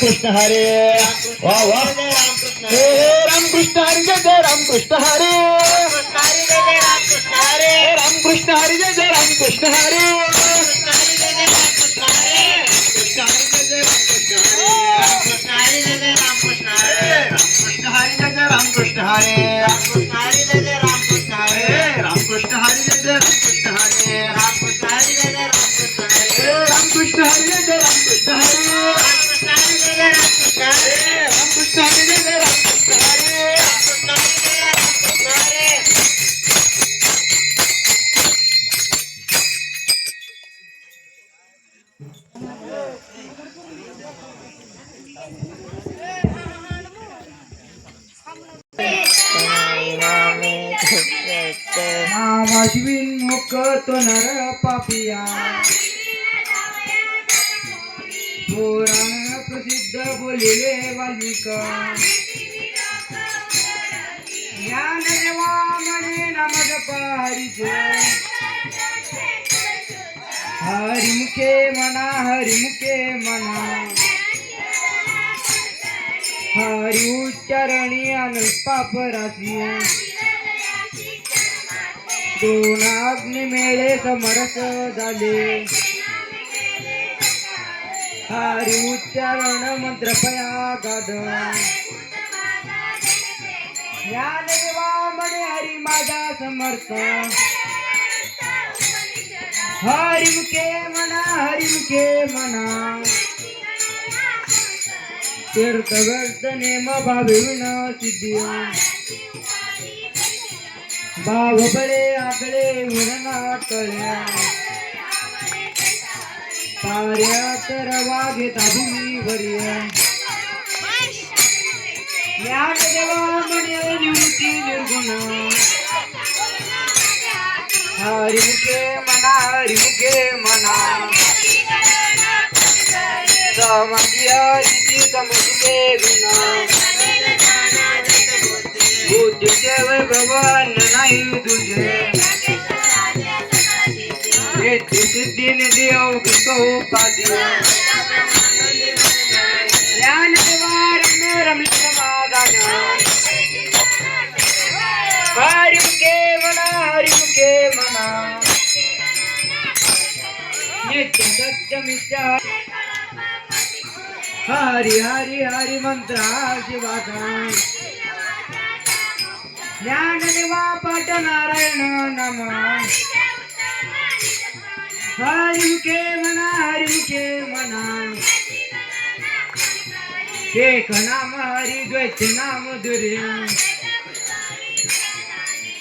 रामकृष्ण हरे. वा वा. रामकृष्ण हरी जय जय रामकृष्ण हरे. नावाश्विन मुख तो नर पापिया. पुराण प्रसिद्ध बोलिले वाल्मिक. ज्ञान देवा म्हणे नमग हरिचे हरिमुखे म्हणा हरिमुखे म्हणा हरि उच्चारणी अनंत पाप दोन अग्नी मेळे समरस झाले. हरी उच्चारण मंत्र पया गाद ज्ञान देवा म्हणे हरी माझा समर्थ. हरिमुखे म्हणा हरिमुखे म्हणा तीर्थ व्यर्थ नेम भाविन सिद्धी भाव बळे आगळे उरणा कळ्या कार्यात तर घेता भूमी वर्य ज्ञान देवा म्हणे निवृत्ती निर्गुण. हरिमुखे म्हणा हरिमुखे म्हणा समाधी हरिची समजुके बुद्धीचे वैभव अन्न नाही तुझे। सिद्धी सिद्धी निधी अवघिक उपाधी ज्ञान देवा रम्य रमली समाधान हरिमुखे म्हणा हरिमुखे म्हणा नित्य सत्य मिथ्या हरी हरी हरी मंत्र शिवाचा ज्ञान देवा पाठ नारायण नम हरिमुखे म्हणा हरिमुखे म्हणा एक नाम हरि द्वैत नाम दुर्य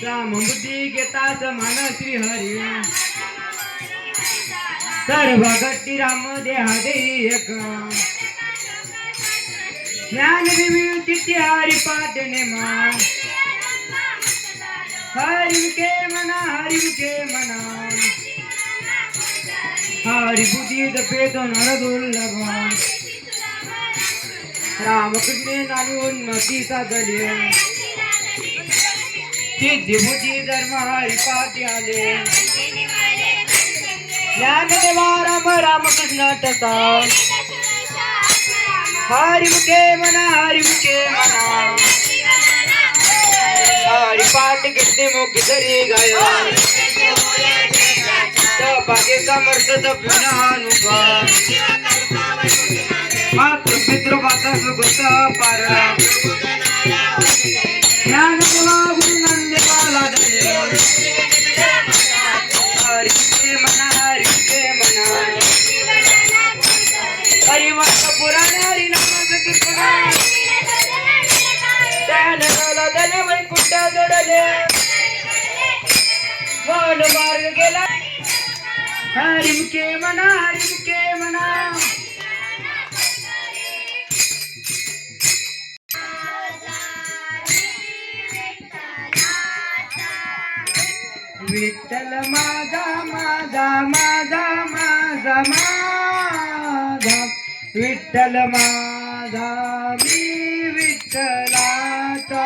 साम बुद्धी घेता समान श्री हरिया सर्व गट्टी राम देहा देई एक ज्ञान विभूती हरी पाठ नेमा हरिमुखे म्हणा हरिमुखे म्हणा हरि बुद्धी दपेतो नर दुर्लभ रामकृष्णे नानी उन्नती साधली सिद्धी बुद्धी धर्म हरी पाठी आले ज्ञान देवा राम रामकृष्ण टसा हरिमुखे म्हणा हरिमुखे म्हणा हरी पाठ घेतले मुखी तरी गाय बागे समर्थ जपून अनुभव मातृ पितृ माता सुगत पार ज्ञान देवा गुरु नंदेवाला दे हरिके म्हणा हरिके म्हणा हरिवंत पुराण हरिनामाचं कीर्तन। त्याने गाला त्याने वैकुंठ जोडले मन मार्ग गेला हरिमके म्हणा हरिमके म्हणा. विठ्ठल माझा माझा माझा माझा माझा. विठ्ठल माझा मी विठ्ठलाचा.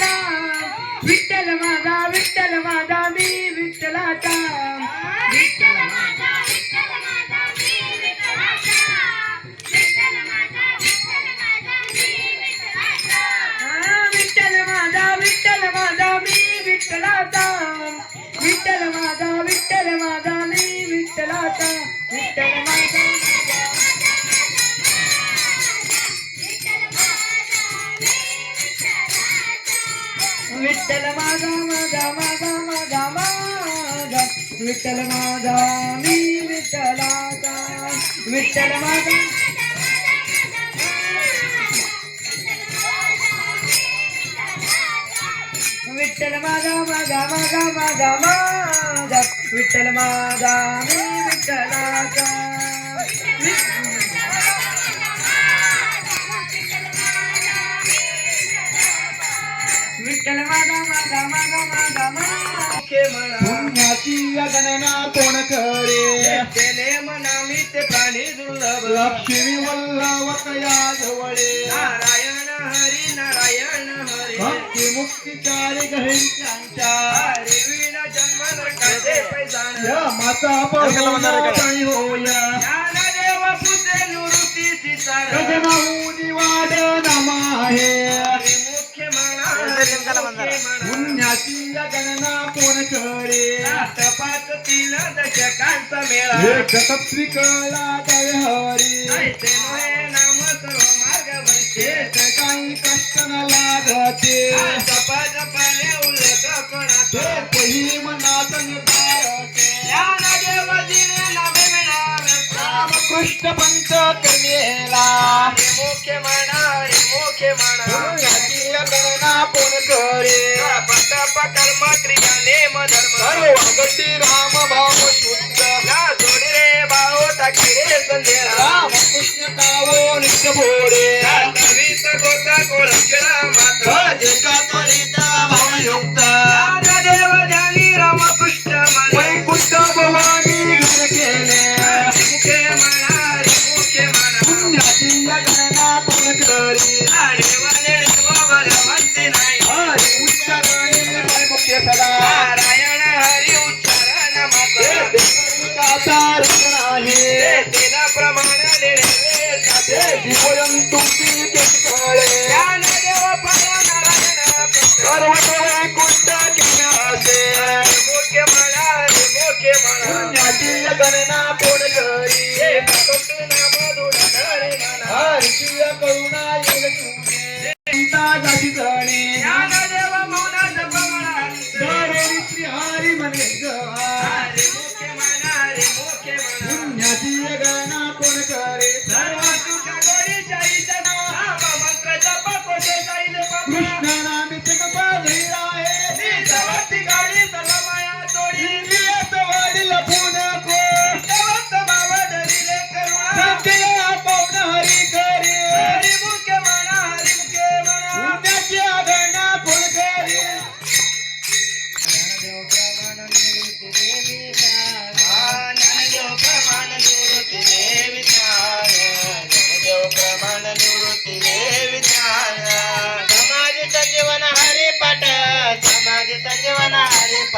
विठ्ठलाचा विठ्ठल माझा विठ्ठल माझा मी विठ्ठलाचा हा, विठ्ठल माझा विठ्ठल माझा मी विठ्ठलाचा विठ्ठल माझा विठ्ठल माझा मी विठ्ठलाचा विठ्ठल माझा विठ्ठल विठ्ठल माझा मी विठ्ठलाचा विठ्ठल माझा विठ्ठल माझा माझा माझा माझा माझा विठ्ठल माझा मी विठ्ठलाचा विठ्ठल माझा माझा माझा माझा माझा पुण्याची गणना कोण खरे तेने मना मी ते प्राणी दुर्लभ. लक्ष्मी वल्लवत या जवळे नारायण हरी नारायण हरी. भक्ती मुक्तीकारी गहिंच्या हरी विना जन्म नरकाचे पैजाण या माता पाणी होया ज्ञानदेव पुते निवृत्ती सीतार गगनाहून वाड नामा आहे. पुण्याची गणना कोण पाच तीन दशकांचा मेळा. एकत्रिकला दय हरी? ऐसे नये नाम सर्व मार्ग वंचे काही कष्ट न लागते जपा जपाने उलट कोणाचे? मनात निर्धारते मिळावे. रामकृष्ण म्हणा हरी मुख्य म्हणा. पटप कर्म क्रिया नेम धर्म सर्वगती राम भाव शुद्ध. या जोडी रे बाळो टाकी रे संदेहा रामकृष्ण कावो नित्य भोरे. कवीत गोता कोळकरा माता. भजे का त्वरित भावयुक्त. हरी मुख्य म्हणा पुण्याची गणना कोण करी नाम दुडधरी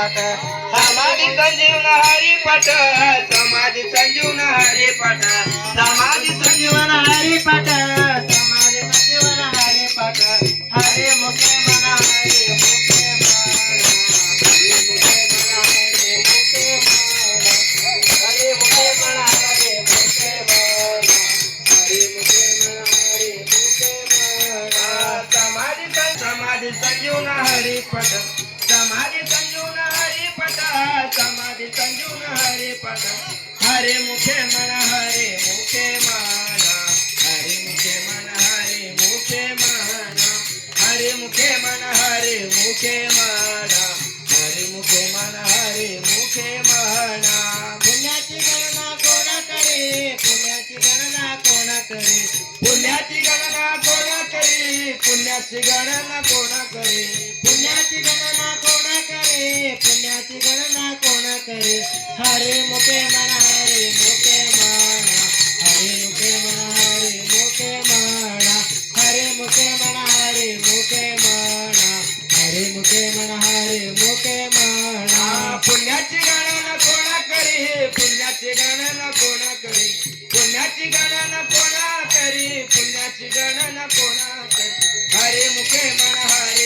पाठ समाधी संजीवन हरी पाठ समाधी संजीवन हरी पाठ समाधी संजीवन हरी पाठ समाधी संजीवन हरी पाठ हरे मुखे हरे पद हरे मुखे मन हरे मुखे माना हरे मुखे मन हरे मुखे माना हरे मुखे मन हरे मुखे माना हरे मुखे मन हरे मुखे माना। पुण्याची गणना कोणा करे? पुण्याची गणना कोणा करे? पुण्याची गणना कोणा करे? पुण्याची गणना कोणा करे? पुण्याची गणना पुण्याची गणना कोण करे? हरे मुके मना हरे मुके माना हरे मुके मना हरे मोके माना हरे मुके मना हरे मुके माना हरे मुके मना हरे मुके माना. पुण्याची गणना कोण करे? पुण्याची गणना कोण करे? पुण्याची गणना कोण करे? पुण्याची गणना कोण करे? हरे मुके मना हरे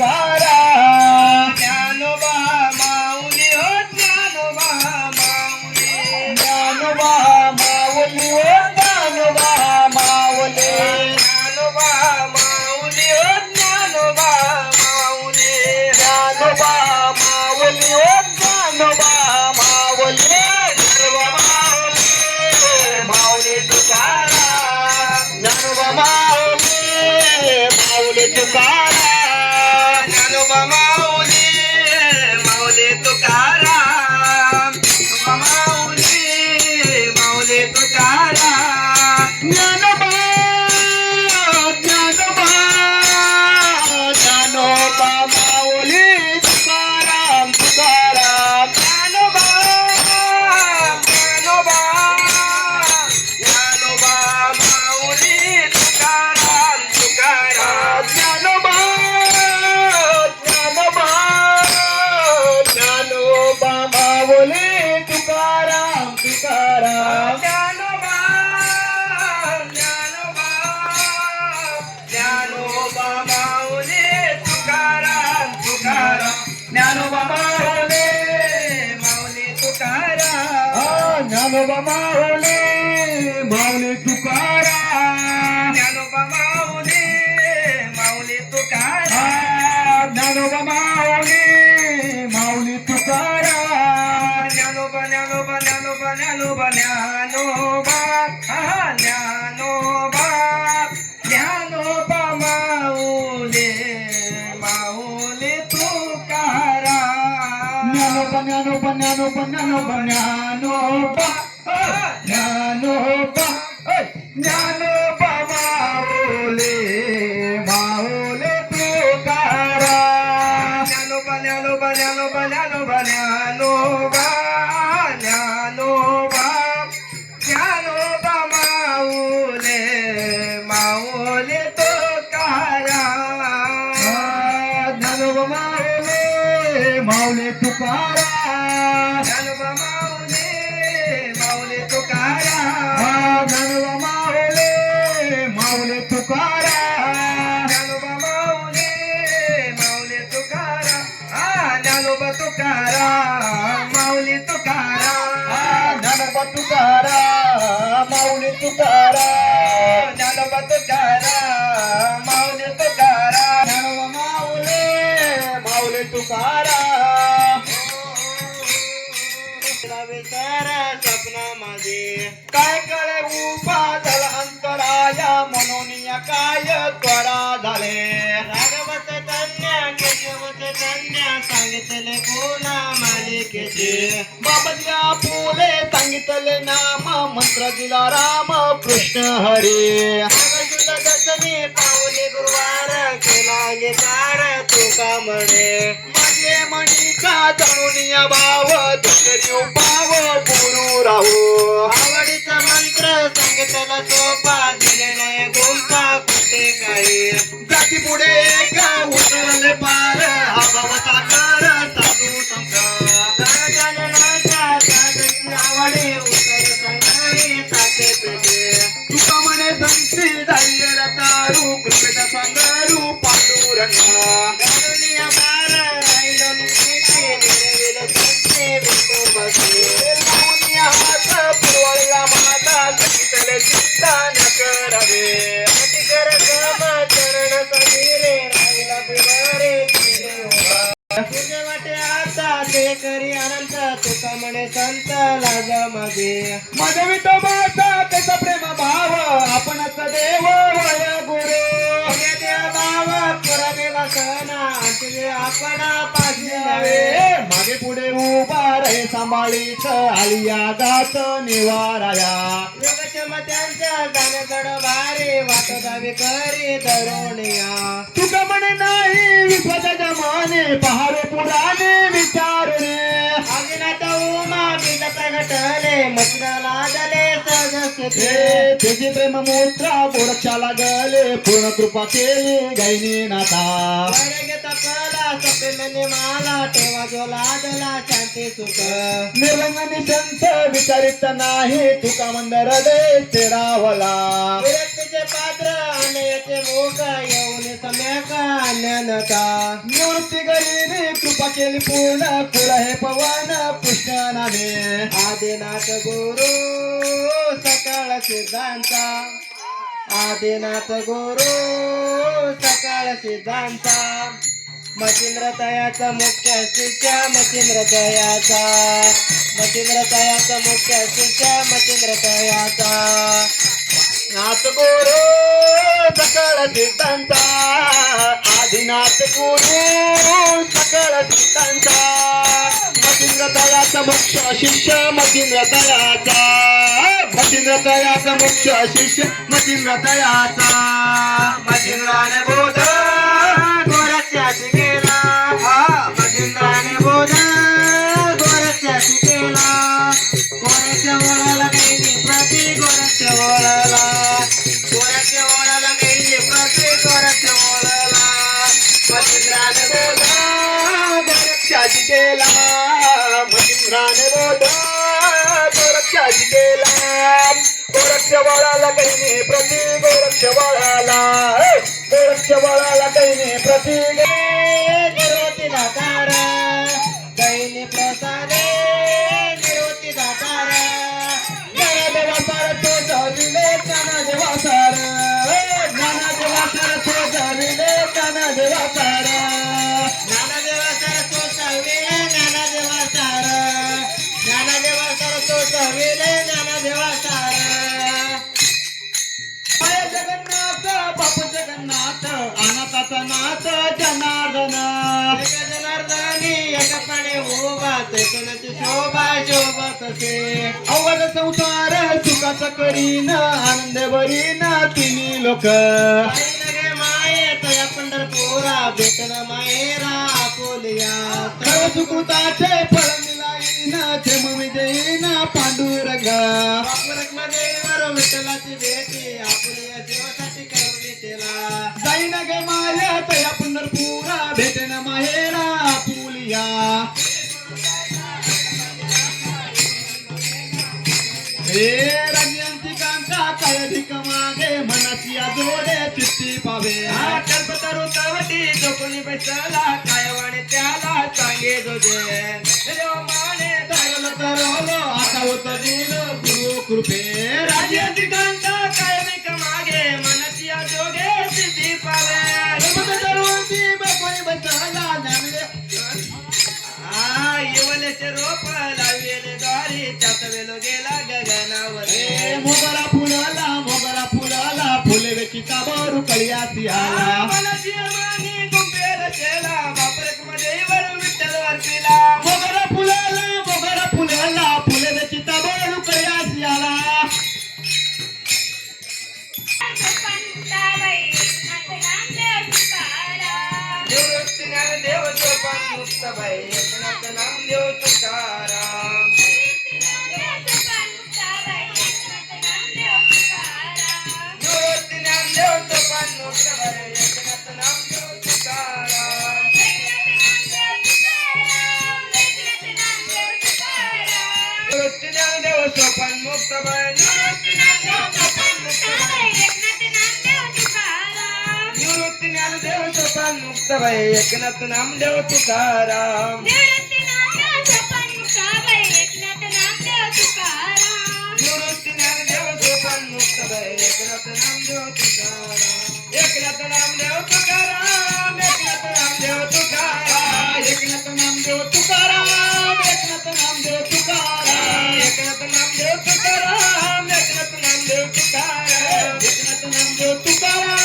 माऊली तुकाराम ज्ञानोबा माऊली हो ज्ञानोबा माऊली. ज्ञानोबा माऊली ओ ज्ञानोबा माऊली. ज्ञानोबा माऊली हो ज्ञानोबा माऊली. ज्ञानोबा माऊली हो, ओ हो, ज्ञानोबा माऊली. ज्ञानोबा माऊली. माऊली तुकाराम. ज्ञानोबा माऊली. माऊली तुकाराम. ज्ञानोबा ज्ञानोबा ज्ञानोबा ज्ञानोबा ज्ञानोबा ज्ञानोबा माऊली तुकाराम. हा, ज्ञानोबा तुकाराम माऊली तुकाराम. ज्ञानोबा तुकाराम माऊली तुकाराम. ज्ञानोबा माऊली माऊली तुकाराम. विचार सपना माझे. काय कळे उभा झाला अंतराया म्हणून या काय त्वरा झाले? राघवत कन्या केशवत कन्या सांगितले कोणा मालिकेचे बाबा फुले सांगितले नाम मंत्र दिला राम कृष्ण हरे. सुद्धा पावले गुरुवार केला ये तार तुका म्हणे. माझे मणिका जाणून या भाव दुसरी उपाव पुरू राहू. आवडीचा मंत्र सांगितला सोपा दिलेला गुंफा कुठे काही. जाती पुढे एक उतरले पार हा संती धैर्य तारू कृपेचा सांभाळीच आलिया गात निवाराया. योगचमत्यांच्या गाण्याकडं भारी वाट जावे करी दरोणिया तुका म्हणे नाही विश्वाच्या जमाने पहारे पुराणे विचारणे. अगिनाथ उमा बिल लागले हे त्याचे प्रेम मोत्रा गोरक्षाला गले पूर्ण कृपा केली गायनी नाथा. माला ठेवा जो लादला शांती सुख. निर्लंगनी संत विचारित नाही तुका मंदर दे तेरावला. पात्र अनयाचे मुख येऊन सम्यक ज्ञानता. निवृत्ती गरीने कृपा केली पूर्ण कुळ हे पवन कृष्ण नामे. आदिनाथ गुरु सकाळ सिद्धांता. आदिनाथ गुरु सकाळ सिद्धांता. मचिंद्र तयाचा मुख्य शिष्या मचिंद्र तयाचा मचिंद्र तयाचा मुख्य शिष्या मचिंद्र तयाचा नाथ गुरु सकाळ सिद्धांचा आदिनाथ गुरु सकळ सिद्धांचा. मचिंद्र तयाचा मुख्य शिष्य मचिंद्र तयाचा मचिंद्र तयाचा मुख्य शिष्य मचिंद्र तयाचा मचिंद्राने बोध गोरस्याची केला. मचिंद्राने बोध गोरस्याची केला. मचिंद्राने बोध गोरक्ष काही प्रति गोरक्ष बाळाला गोरक्ष बाळाला काही प्रति शोभा शोभत असे अवघड संसार सुखाचा करीन आनंद बरीन तिन्ही लोक. माये तया पंढरपुरा भेटन मायेरा आपुलिया सर्व सुकृताचे फळ मिळाईन थेम विजयीन पांडुरंग. मध्ये वर विठ्ठलाची भेटी आपुलिया जीवासाठी करून केला जाईन गे माया तया पंढरपुरा भेटन माहेरा पुलिया हे रंगियांतिकांचा कायधिक मागे मनाची जोडे चित्ती पावे. हा कल्पतरू तवटी जो कोणी बैसला काय वाणे त्याला चांगे जोजे माने तरल तरलो आता होत दिन गुरु कृपे राज्याधिकांचा काय येवलेचे रोप लावलेले द्वारी त्यात वेलो गेला गगनावर. मोगरा फुलाला मोगरा फुलाला फुले वेची काबरू कळियासी आला मनची मानी गुंबेर केला बापरक एकनाथ नाम देव तुकाराम निवृत्ती ज्ञान देव सोपान मुक्त बाई एकनाथ नाम देव तुकाराम निवृत्ती ज्ञान एकनाथ नाम देव तुकाराम एकनाथ नाम देव तुकाराम एकनाथ नामदेव तुकाराम एकनाथ नामदेव तुकाराम एकनाथ नाम देव तुकाराम एकनाथ नाम देव तुकाराम एकनाथ नामदेव तुकाराम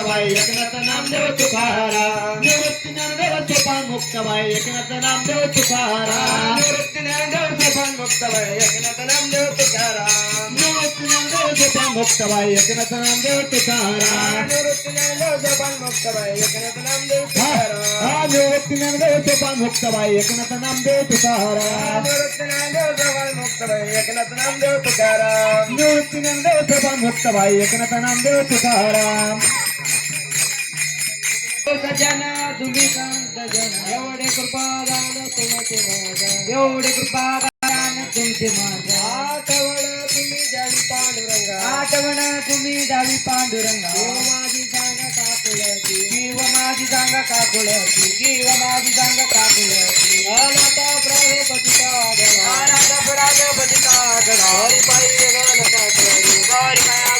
मुक्त बाई एकनाथ नामदेव तुकाराम निवृत्ती ज्ञानदेव सोपान मुक्त बाई एकनाथ नामदेव तुकाराम निवृत्ती ज्ञानदेव सोपान मुक्त बाई एकनाथ नाम देव तुकाराम निवृत्ती ज्ञानदेव सोपान मुक्त बाई एकनाथ नामदेव तुकाराम निवृत्ती ज्ञानदेव सोपान मुक्त बाई एकनाथ नाम देव तुकाराम हा निवृत्ती ज्ञानदेव सोपान मुक्ताबाई एकनाथ नामदेव तुकाराम निवृत्ती ज्ञानदेव सोपान मुक्ताबाई एकनाथ नामदेव तुकाराम निवृत्ती ज्ञानदेव सोपान मुक्ताबाई एकनाथ नामदेव तुकाराम सजन तुम्ही संत जन एवढे कृपा दान तुमचे माझा एवढे कृपा दान तुमचे माझा आठवण तुम्ही द्यावी पांडुरंगा. आठवण तुम्ही द्यावी पांडुरंगा. देव माझी सांगा काकुळती किंवा माझी सांगा काकुळती किंवा माझी सांगा काकुळती अनाथा अनाथा नका करू बारी माया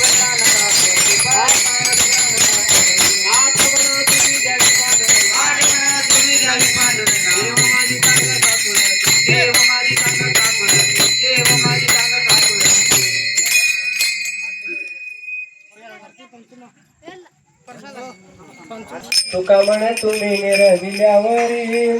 तुका म्हण तुम्ही निरविल्यावरी